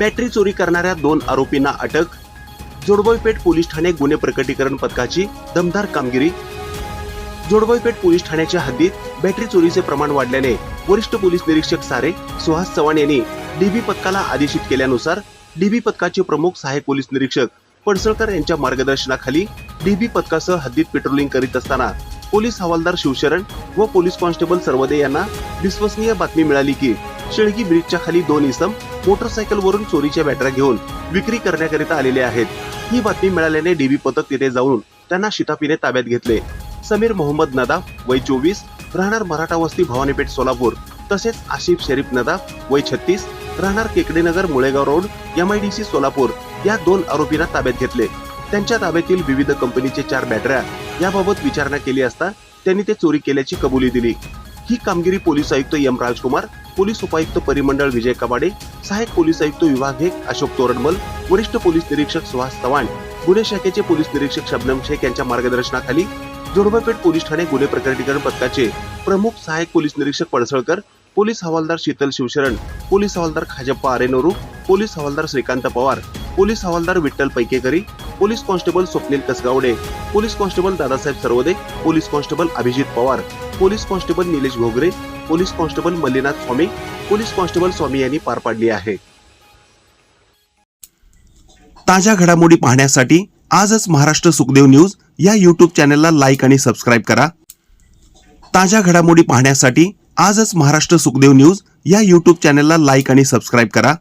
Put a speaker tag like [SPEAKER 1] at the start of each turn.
[SPEAKER 1] Battery चोरी करणाऱ्या दोन आरोपींना अटक जोडबोईपेठ पोलीस ठाणे गुन्हे प्रकटीकरण पथकाची दमदार कामगिरी. जोडबोईपेठ पोलीस ठाण्याच्या हद्दीत बॅटरी चोरीचे प्रमाण वाढल्याने वरिष्ठ पोलीस निरीक्षक सारे सुहास चव्हाण यांनी डीबी पथकाला आदेशित केल्यानुसार डीबी पथकाचे प्रमुख सहाय्यक पोलीस निरीक्षक पडसळकर यांच्या मार्गदर्शनाखाली डीबी पथकासह हद्दीत पेट्रोलिंग करीत असताना पोलीस हवालदार शिवशरण व पोलीस कॉन्स्टेबल सर्वदे यांना विश्वसनीय बातमी मिळाली की शेळगी ब्रिजच्या खाली दोन इसम मोटरसायकलवरून चोरीच्या बॅटऱ्या घेऊन विक्री करण्याकरिता आलेले आहेत. ही बातमी मिळाल्याने डीबी पथक तिथे जाऊन त्यांना शिताफीने ताब्यात घेतले. समीर मोहम्मद नदाफ वय चोवीस राहणार मराठा वस्ती भवानीपेठ सोलापूर. तसेच आशिफ शरीफ नदाफ वय छत्तीस राहणार केकडेनगर मुळेगाव रोड एमआयडीसी सोलापूर या दोन आरोपींना ताब्यात घेतले. त्यांच्या ताब्यातील विविध कंपनीचे चार बॅटऱ्या याबाबत विचारणा केली असता त्यांनी ते चोरी केल्याची कबुली दिली. ही कामगिरी पोलीस आयुक्त एम राजकुमार पोलीस उपायुक्त परिमंडळ विजय कबाडे सहाय्यक पोलीस आयुक्त विभाग एक अशोक तोरडमल वरिष्ठ पोलीस निरीक्षक सुहास चव्हाण गुन्हे शाखेचे पोलीस निरीक्षक शबनम शेख यांच्या मार्गदर्शनाखाली जोडबापेठ पोलीस ठाणे गुन्हे प्रकटीकरण पथकाचे प्रमुख सहाय्यक पोलीस निरीक्षक पडसळकर पोलीस हवालदार शीतल शिवशरण पोलीस हवालदार खाजप्पा आरेनोरू पोलीस हवालदार श्रीकांत पवार पोलीस हवालदार Vitthal Paikekari police constable Swapnil Kasgawde police constable Dadasaheb Sarwade police constable Abhijit Pawar police constable Nilesh Ghogare police constable Mallinath Swami police constable Swami यांनी पार पाडली आहे. ताज्या घडामोडी पाहण्यासाठी आजच महाराष्ट्र सुखदेव न्यूज या यूट्यूब चॅनलला लाईक आणि सबस्क्राईब करा. ताज्या घडामोडी पाहण्यासाठी आजच महाराष्ट्र सुखदेव न्यूज या यूट्यूब चॅनलला लाईक आणि सबस्क्राईब करा.